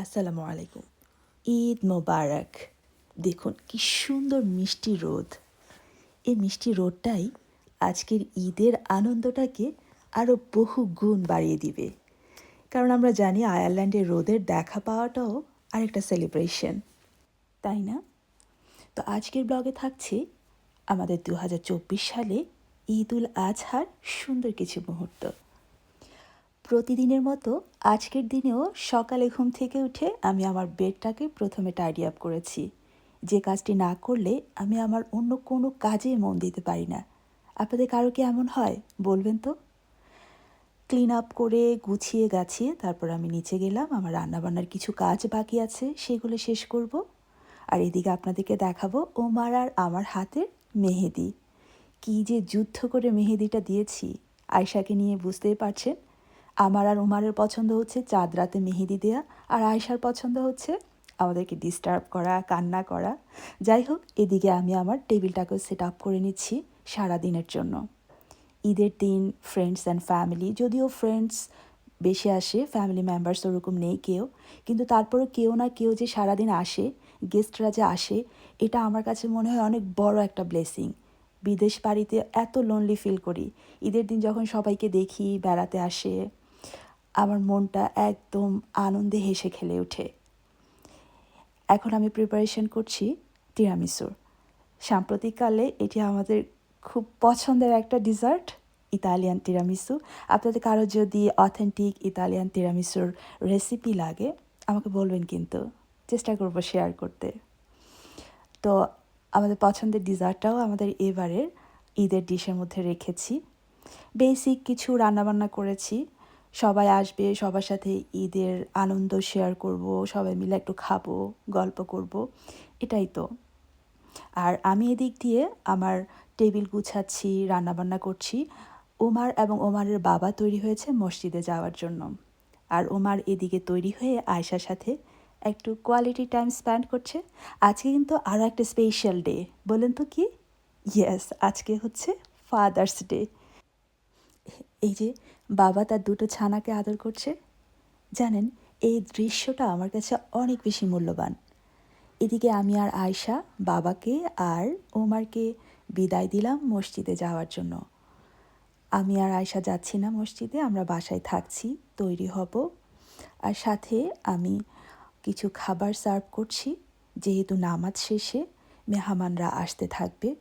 আসসালামু আলাইকুম। ঈদ মোবারক। দেখুন, কি সুন্দর মিষ্টি রোদ। এই মিষ্টি রোদটাই আজকের ঈদের আনন্দটাকে আরও বহু গুণ বাড়িয়ে দিবে। কারণ আমরা জানি, আয়ারল্যান্ডের রোদের দেখা পাওয়াটাও আরেকটা সেলিব্রেশন তাই না? তো আজকের ব্লগে থাকছে আমাদের দু হাজার চব্বিশ সালে ঈদ উল আজহার সুন্দর কিছু মুহূর্ত। প্রতিদিনের মতো আজকের দিনেও সকালে ঘুম থেকে উঠে আমি আমার বেডটাকে প্রথমে টাইডি আপ করেছি। যে কাজটি না করলে আমি আমার অন্য কোনো কাজে মন দিতে পারি না। আপনাদের কারও কি এমন হয়? বলবেন তো। ক্লিন আপ করে গুছিয়ে গাছিয়ে তারপর আমি নিচে গেলাম। আমার রান্নাবান্নার কিছু কাজ বাকি আছে, সেগুলো শেষ করব। আর এদিকে আপনাদেরকে দেখাবো ওমার আর আমার হাতের মেহেদি। কী যে যুদ্ধ করে মেহেদিটা দিয়েছি। আয়শাকে নিয়ে বুঝতেই পারছেন আমার আর উমারের পছন্দ হচ্ছে চাঁদ রাতে মেহেদি দেয়া আর আয়সার পছন্দ হচ্ছে আমাদেরকে ডিস্টার্ব করা, কান্না করা। যাই হোক, এদিকে আমি আমার টেবিলটাকেও সেট আপ করে নিচ্ছি সারা দিনের জন্য। ঈদের দিন ফ্রেন্ডস অ্যান্ড ফ্যামিলি যদিও ফ্রেন্ডস বেশি আসে ফ্যামিলি মেম্বার্স ওরকম নেই কেউ, কিন্তু তারপরেও কেউ না কেউ যে সারাদিন আসে গেস্টরা যে আসে, এটা আমার কাছে মনে হয় অনেক বড় একটা ব্লেসিং বিদেশ বাড়িতে এত লোনলি ফিল করি। ঈদের দিন যখন সবাইকে দেখি, বেড়াতে আসে আমার মনটা একদম আনন্দে হেসে খেলে ওঠে। এখন আমি প্রিপারেশন করছি তিরামিসুর সাম্প্রতিককালে এটি আমাদের খুব পছন্দের একটা ডিজার্ট ইতালিয়ান তিরামিসু আপনাদের কারও যদি অথেন্টিক ইতালিয়ান তিরামিসুর রেসিপি লাগে, আমাকে বলবেন কিন্তু। চেষ্টা করব শেয়ার করতে। তো আমাদের পছন্দের ডিজার্টটাও আমাদের এবারের ঈদের ডিশের মধ্যে রেখেছি। বেসিক কিছু রান্নাবান্না করেছি। সবাই আসবে, সবার সাথে ঈদের আনন্দ শেয়ার করব, সবাই মিলে একটু খাব, গল্প করব, এটাই তো। আর আমি এদিক দিয়ে আমার টেবিল গুছাচ্ছি, রান্নাবান্না করছি। ওমার এবং ওমারের বাবা তৈরি হয়েছে মসজিদে যাওয়ার জন্য। আর ওমার এদিকে তৈরি হয়ে আয়সার সাথে একটু কোয়ালিটি টাইম স্পেন্ড করছে। আজকে কিন্তু আরও একটা স্পেশাল ডে বলেন তো কি? ইয়েস আজকে হচ্ছে ফাদার্স ডে এই যে বাবা তার দুটো ছানাকে আদর করছে, জানেন এই দৃশ্যটা আমার কাছে অনেক বেশি মূল্যবান। এদিকে আমি আর আয়শা, বাবাকে আর ওমারকে বিদায় দিলাম মসজিদে যাওয়ার জন্য। আমি আর আয়শা যাচ্ছি না মসজিদে, আমরা বাসায় থাকছি, তৈরি হব। আর সাথে আমি কিছু খাবার সার্ভ করছি, যেহেতু নামাজ শেষে মেহমানরা আসতে থাকবে।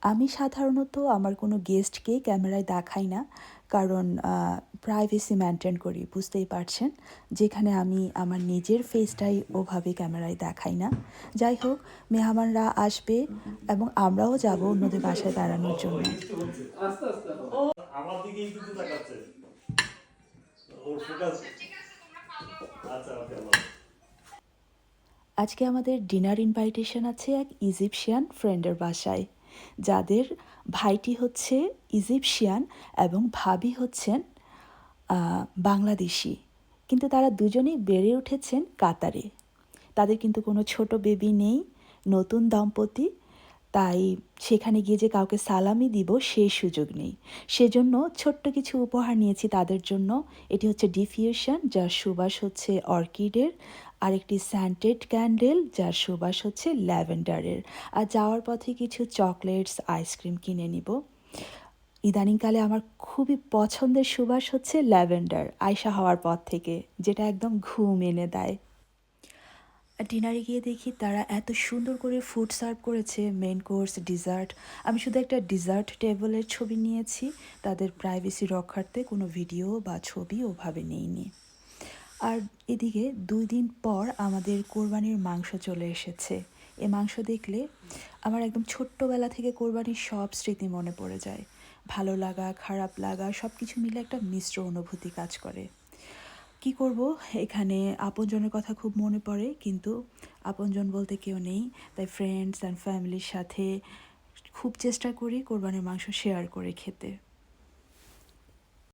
আমি সাধারণত আমার কোনো গেস্টকে ক্যামেরায় দেখাই না কারণ প্রাইভেসি মেনটেন করি বুঝতেই পারছেন? যেখানে আমি আমার নিজের ফেসটাই ওভাবে ক্যামেরায় দেখাই না। যাই হোক মেহমানরা আসবে এবং আমরাও যাব অন্যদের বাসায় বেড়ানোর জন্য। আচ্ছা আজকে আমাদের ডিনার ইনভাইটেশন আছে এক ইজিপশিয়ান ফ্রেন্ডের বাসায়। যাদের ভাইটি হচ্ছে ইজিপশিয়ান এবং ভাবি হচ্ছেন বাংলাদেশি। কিন্তু তারা দুজনেই বেড়ে উঠেছেন কাতারে। তাদের কিন্তু কোনো ছোট বেবি নেই, নতুন দম্পতি। তাই সেখানে গিয়ে যে কাউকে সালামি দিব সেই সুযোগ নেই। সেজন্য ছোট্ট কিছু উপহার নিয়েছি তাদের জন্য। এটি হচ্ছে ডিফিউশন যার সুবাস হচ্ছে অর্কিডের। আরেকটি স্যান্টেড ক্যান্ডেল যার সুবাস হচ্ছে ল্যাভেন্ডারের। আর যাওয়ার পথে কিছু চকলেটস, আইসক্রিম কিনে নিব। ইদানিংকালে আমার খুবই পছন্দের সুবাস হচ্ছে ল্যাভেন্ডার আয়সা হওয়ার পর থেকে, যেটা একদম ঘুম এনে দেয়। ডিনারে গিয়ে দেখি তারা এত সুন্দর করে ফুড সার্ভ করেছে মেন কোর্স, ডিজার্ট। আমি শুধু একটা ডিজার্ট টেবলের ছবি নিয়েছি, তাদের প্রাইভেসি রক্ষার্থে কোনো ভিডিও বা ছবি ওভাবে নেইনি। আর এদিকে দুই দিন পর আমাদের কোরবানির মাংস চলে এসেছে। এ মাংস দেখলে আমার একদম ছোট্টবেলা থেকে কোরবানির সব স্মৃতি মনে পড়ে যায়। ভালো লাগা, খারাপ লাগা সব কিছু মিলে একটা মিশ্র অনুভূতি কাজ করে। কি করব? এখানে আপনজনের কথা খুব মনে পড়ে, কিন্তু আপনজন বলতে কেউ নেই। তাই ফ্রেন্ডস অ্যান্ড ফ্যামিলির সাথে খুব চেষ্টা করি কোরবানির মাংস শেয়ার করে খেতে।